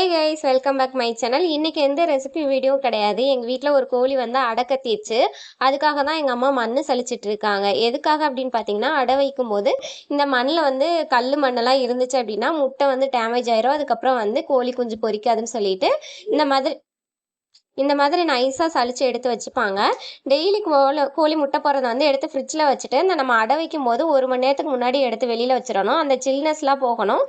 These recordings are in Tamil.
Hey guys welcome back my channel இன்றைக்கி எந்த ரெசிபி வீடியோ கிடையாது. எங்கள் வீட்டில் ஒரு கோழி வந்து அடை கத்திடுச்சு அதுக்காக தான் எங்கள் அம்மா மண் சளிச்சிட்டு இருக்காங்க. எதுக்காக அப்படின்னு பார்த்தீங்கன்னா அடை வைக்கும் போது இந்த மண்ணில் வந்து கல் மண்ணெல்லாம் இருந்துச்சு அப்படின்னா முட்டை வந்து டேமேஜ் ஆயிரும். அதுக்கப்புறம் வந்து கோழி குஞ்சு பொரிக்காதுன்னு சொல்லிட்டு இந்த மாதிரி இந்த மாதிரி நைஸாக சளிச்சு எடுத்து வச்சுப்பாங்க. டெய்லி கோழி கோழி முட்டை போடுறத வந்து எடுத்து ஃப்ரிட்ஜில் வச்சுட்டு இந்த நம்ம அடை வைக்கும் போது ஒரு மணி நேரத்துக்கு முன்னாடி எடுத்து வெளியில் வச்சிடணும். அந்த சில்னஸ்லாம் போகணும்.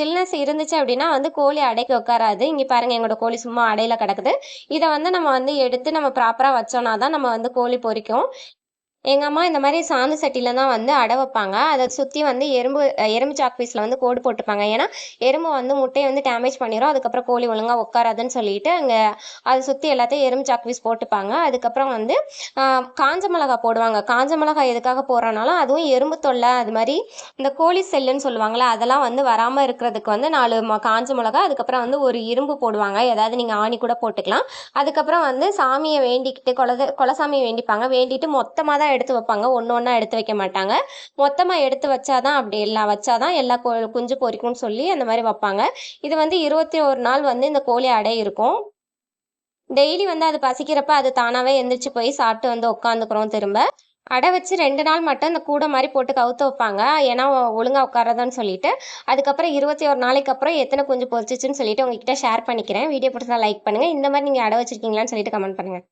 சில்னஸ் இருந்துச்சு அப்படின்னா வந்து கோழி அடைக்கு உட்காராது. இங்கே பாருங்கள் எங்களோட கோழி சும்மா அடையில் கிடக்குது. இதை வந்து நம்ம வந்து எடுத்து நம்ம ப்ராப்பராக வச்சோன்னா தான் நம்ம வந்து கோழி பொறிக்கும் எங்கள் அம்மா இந்த மாதிரி சாந்து சட்டியில் தான் வந்து அடை வைப்பாங்க. அதை சுற்றி வந்து எறும்பு எறும்பு எறும்பு சாக்பீஸில் வந்து கோடு போட்டுப்பாங்க ஏன்னா எறும்பு வந்து முட்டையை வந்து டேமேஜ் பண்ணிடும் அதுக்கப்புறம் கோழி ஒழுங்காக உட்காராதுன்னு சொல்லிட்டு அங்கே அதை சுற்றி எல்லாத்தையும் எறும்பு சாக்பீஸ் போட்டுப்பாங்க. அதுக்கப்புறம் வந்து காஞ்ச மிளகா போடுவாங்க. காஞ்ச மிளகா எதுக்காக போடுறனாலும் அதுவும் எறும்பு தொல்லை அது மாதிரி இந்த கோழி செல்லுன்னு சொல்லுவாங்கள்ல அதெல்லாம் வந்து வராமல் இருக்கிறதுக்கு வந்து நாலு காஞ்ச மிளகா அதுக்கப்புறம் வந்து ஒரு இரும்பு போடுவாங்க. ஏதாவது நீங்கள் ஆணி கூட போட்டுக்கலாம். அதுக்கப்புறம் வந்து சாமியை வேண்டிக்கிட்டு குலத குலசாமியை வேண்டிப்பாங்க. வேண்டிட்டு மொத்தமாக தான் எடுத்து வைப்பாங்க. ஒன்று ஒன்றா எடுத்து வைக்க மாட்டாங்க. மொத்தமாக எடுத்து வச்சாதான் அப்படி எல்லாம் வச்சாதான் எல்லா கோ குஞ்சு பொரிக்கும்னு சொல்லி அந்த மாதிரி வைப்பாங்க. இது வந்து இருபத்தி ஒரு நாள் வந்து இந்த கோழி அடை இருக்கும். டெய்லி வந்து அது பசிக்கிறப்ப அது தானாகவே எந்திரிச்சு போய் சாப்பிட்டு வந்து உட்காந்துக்கிறோம் திரும்ப. அடை வச்சு ரெண்டு நாள் மட்டும் இந்த கூடை மாதிரி போட்டு கவுத்து வைப்பாங்க. ஏன்னா ஒழுங்காக உட்காரதான்னு சொல்லிட்டு. அதுக்கப்புறம் இருபத்தி ஒரு நாளைக்கு அப்புறம் எத்தனை குஞ்சு பொரிச்சிச்சுன்னு சொல்லிட்டு உங்ககிட்ட ஷேர் பண்ணிக்கிறேன். வீடியோ பிடிச்சா லைக் பண்ணுங்கள் இந்த மாதிரி நீங்கள் அடை வச்சிருக்கீங்களான்னு சொல்லிட்டு கமெண்ட் பண்ணுங்கள்